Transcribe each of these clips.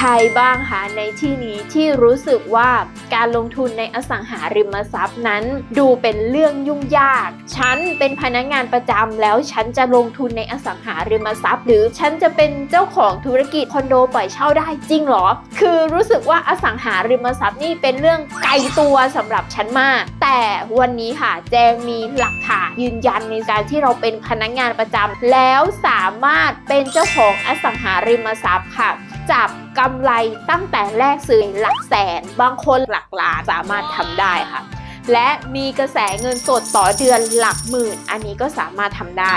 ใครบ้างคะในที่นี้ที่รู้สึกว่าการลงทุนในอสังหาริมทรัพย์นั้น ดูเป็นเรื่องยุ่งยาก ฉันเป็นพนักงานประจำแล้วฉันจะลงทุนในอสังหาริมทรัพย์ หรือฉันจะเป็นเจ้าของธุรกิจคอนโดปล่อยเช่าได้จริงเหรอ คือรู้สึกว่าอสังหาริมทรัพย์นี่เป็นเรื่องไกลตัวสำหรับฉันมาก แต่วันนี้ค่ะแจงมีหลักฐานยืนยันในการที่เราเป็นพนักงานประจำแล้วสามารถเป็นเจ้าของอสังหาริมทรัพย์ค่ะ จับกำไรตั้งแต่แรกซื้อหลักแสน บางคนหลักล้านสามารถทำได้ค่ะ และมีกระแสเงินสดต่อเดือนหลักหมื่น อันนี้ก็สามารถทำได้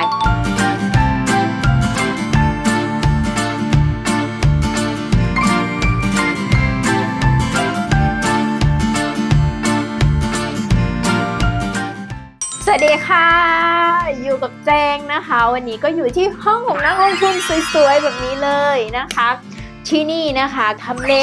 สวัสดีค่ะ อยู่กับแจงนะคะ วันนี้ก็อยู่ที่ห้องของนักลงทุนสวยๆ แบบนี้เลยนะคะ ที่นี่นะคะทำเล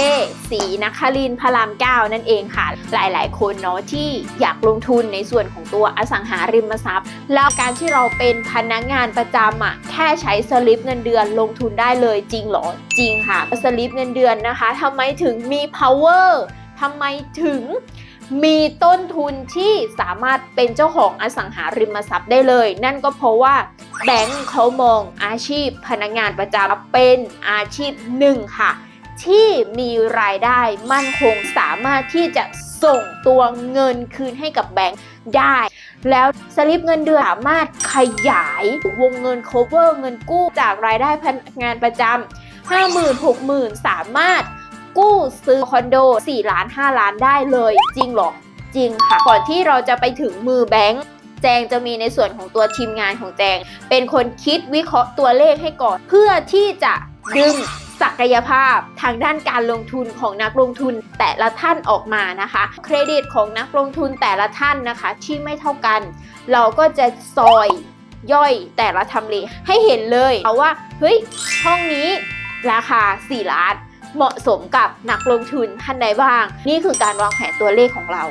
สีนครินพระรามเก้านั่นเองค่ะ หลายๆ คนเนาะที่อยากลงทุนในส่วนของตัวอสังหาริมทรัพย์ แล้วการที่เราเป็นพนักงานประจำอะ่ะแค่ใช้สลิปเงินเดือนลงทุนได้เลยจริงเหรอ จริงค่ะสลิปเงินเดือนนะคะทำไมถึงมี power ทำไมถึง มีต้นทุนที่สามารถเป็นเจ้าของอสังหาริมทรัพย์ได้เลย นั่นก็เพราะว่าแบงค์เขามองอาชีพพนักงานประจำเป็นอาชีพหนึ่งค่ะ ที่มีรายได้มั่นคงสามารถที่จะส่งตัวเงินคืนให้กับแบงค์ได้ แล้วสลิปเงินเดือนสามารถขยายวงเงิน cover เงินกู้จากรายได้พนักงานประจำ50,000 60,000 สามารถ กู้ซื้อคอนโด 4 ล้าน 5 ล้านได้เลย จริงเหรอ จริงค่ะ ก่อนที่เราจะไปถึงมือแบงค์แจงจะมีในส่วนของตัวทีมงานของแจง เป็นคนคิดวิเคราะห์ตัวเลขให้ก่อน เพื่อที่จะดึงศักยภาพทางด้านการลงทุนของนักลงทุนแต่ละท่านออกมานะคะ เครดิตของนักลงทุนแต่ละท่านนะคะ ที่ไม่เท่ากัน เราก็จะซอยย่อยแต่ละทำเลให้เห็นเลยเอาว่าเฮ้ยห้องนี้ราคา 4 ล้าน เหมาะสมกับนักลงทุนท่านใดบ้าง นี่คือการวางแผนตัวเลขของเรา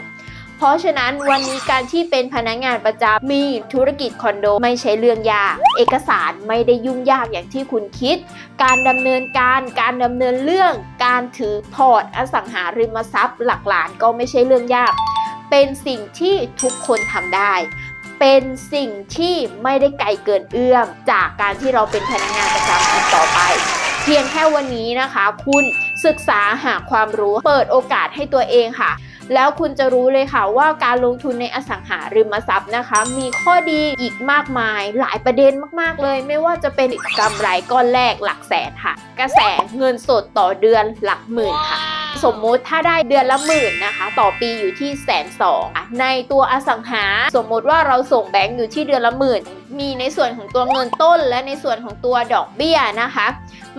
เพราะฉะนั้นวันนี้การที่เป็นพนักงานประจำมีธุรกิจคอนโดไม่ใช่เรื่องยาก เอกสารไม่ได้ยุ่งยากอย่างที่คุณคิด การดำเนินการการดำเนินเรื่อง การถือพอร์ตอสังหาริมทรัพย์หลักล้านก็ไม่ใช่เรื่องยาก เป็นสิ่งที่ทุกคนทำได้เป็นสิ่งที่ไม่ได้ไกลเกินเอื้อมจากการที่เราเป็นพนักงานประจำอีกต่อไป พียงแค่วันนี้นะคะ คุณศึกษาหาความรู้เปิดโอกาสให้ตัวเองค่ะ แล้วคุณจะรู้เลยค่ะว่าการลงทุนในอสังหาริมทรัพย์นะคะ มีข้อดีอีกมากมายหลายประเด็นมากๆเลย ไม่ว่าจะเป็นกำไรก้อนแรกหลักแสนค่ะ กระแสเงินสดต่อเดือนหลักหมื่นค่ะ สมมุติถ้าได้เดือนละหมื่นนะคะ ต่อปีอยู่ที่แสนสองในตัวอสังหาสมมุติว่าเราส่งแบงก์อยู่ที่เดือนละหมื่นมีในส่วนของตัวเงินต้น และในส่วนของตัวดอกเบี้ยนะคะ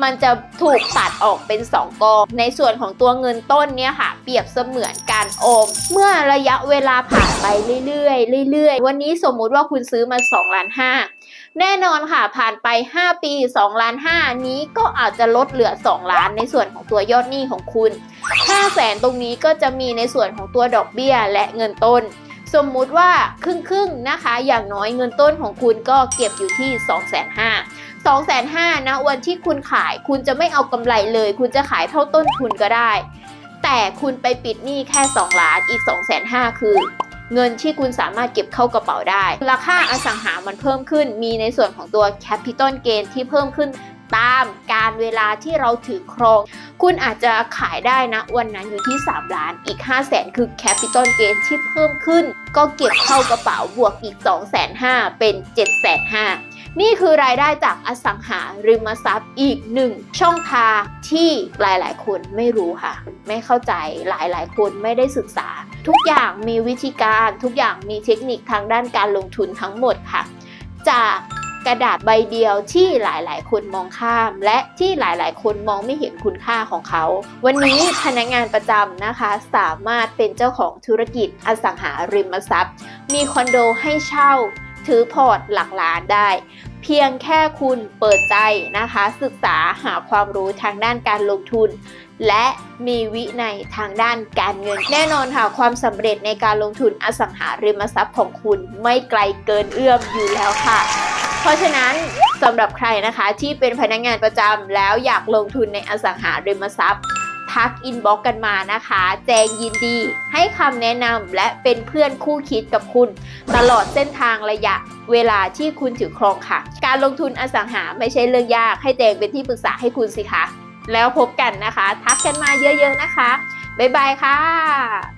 มันจะถูกตัดออกเป็น 2กอง ในส่วนของตัวเงินต้นเนี่ยค่ะ เปรียบเสมือนการออมเมื่อระยะเวลาผ่านไปเรื่อยๆเรื่อยๆ วันนี้สมมุติว่าคุณซื้อมา2ล้านห้าแน่นอนค่ะผ่านไป 5 ปี2ล้าน5นี้ก็อาจจะลดเหลือ 2 ล้านในส่วนของตัวยอดหนี้ของคุณ 5แสนตรงนี้ก็จะมีในส่วนของตัวดอกเบี้ยและเงินต้น สมมุติว่าครึ่งครึ่งๆนะคะ อย่างน้อยเงินต้นของคุณก็เก็บอยู่ที่ 2 5 0 0 0 2 5 0 0 0นะวันที่คุณขายคุณจะไม่เอากำไรเลย คุณจะขายเท่าต้นทุนก็ได้ แต่คุณไปปิดหนี้แค่ 2 ล้านอีก 2 5 0 0 0คือ เงินที่คุณสามารถเก็บเข้ากระเป๋าได้ ราคาอสังหามันเพิ่มขึ้น มีในส่วนของตัว Capital Gain ที่เพิ่มขึ้น ตามการเวลาที่เราถือครอง คุณอาจจะขายได้นะ วันนั้นอยู่ที่ 3 ล้านอีก 5 0 0แสนคือ Capital Gain ที่เพิ่มขึ้น ก็เก็บเข้ากระเป๋าบวกอีก 2 5 0 0 0เป็น 7 5 0 0 0นี่คือรายได้จากอสังหาริมทรัพย์อีกหนึ่งช่องทางที่หลายๆ คนไม่รู้ค่ะ ไม่เข้าใจหลายๆ คนไม่ได้ศึกษา ทุกอย่างมีวิธีการทุกอย่างมีเทคนิคทางด้านการลงทุนทั้งหมดค่ะ จาก กระดาษใบเดียวที่หลายๆ คนมองข้าม และที่หลายๆ คนมองไม่เห็นคุณค่าของเขา วันนี้พนักงานประจำนะคะสามารถเป็นเจ้าของธุรกิจอสังหาริมทรัพย์ มีคอนโดให้เช่า ถือพอร์ตหลักล้านได้เพียงแค่คุณเปิดใจนะคะ ศึกษาหาความรู้ทางด้านการลงทุน และมีวินัยทางด้านการเงิน แน่นอนค่ะความสำเร็จในการลงทุนอสังหาริมทรัพย์ของคุณไม่ไกลเกินเอื้อมอยู่แล้วค่ะ เพราะฉะนั้นสำหรับใครนะคะที่เป็นพนักงานประจำแล้วอยากลงทุนในอสังหาริมทรัพย์ ทักอินบ็อกกันมานะคะ แจงยินดี ให้คำแนะนำและเป็นเพื่อนคู่คิดกับคุณ ตลอดเส้นทางระยะเวลาที่คุณถือครองค่ะ การลงทุนอสังหาไม่ใช่เรื่องยาก ให้แจงเป็นที่ปรึกษาให้คุณสิคะ แล้วพบกันนะคะ ทักกันมาเยอะๆนะคะ บ๊ายบายค่ะ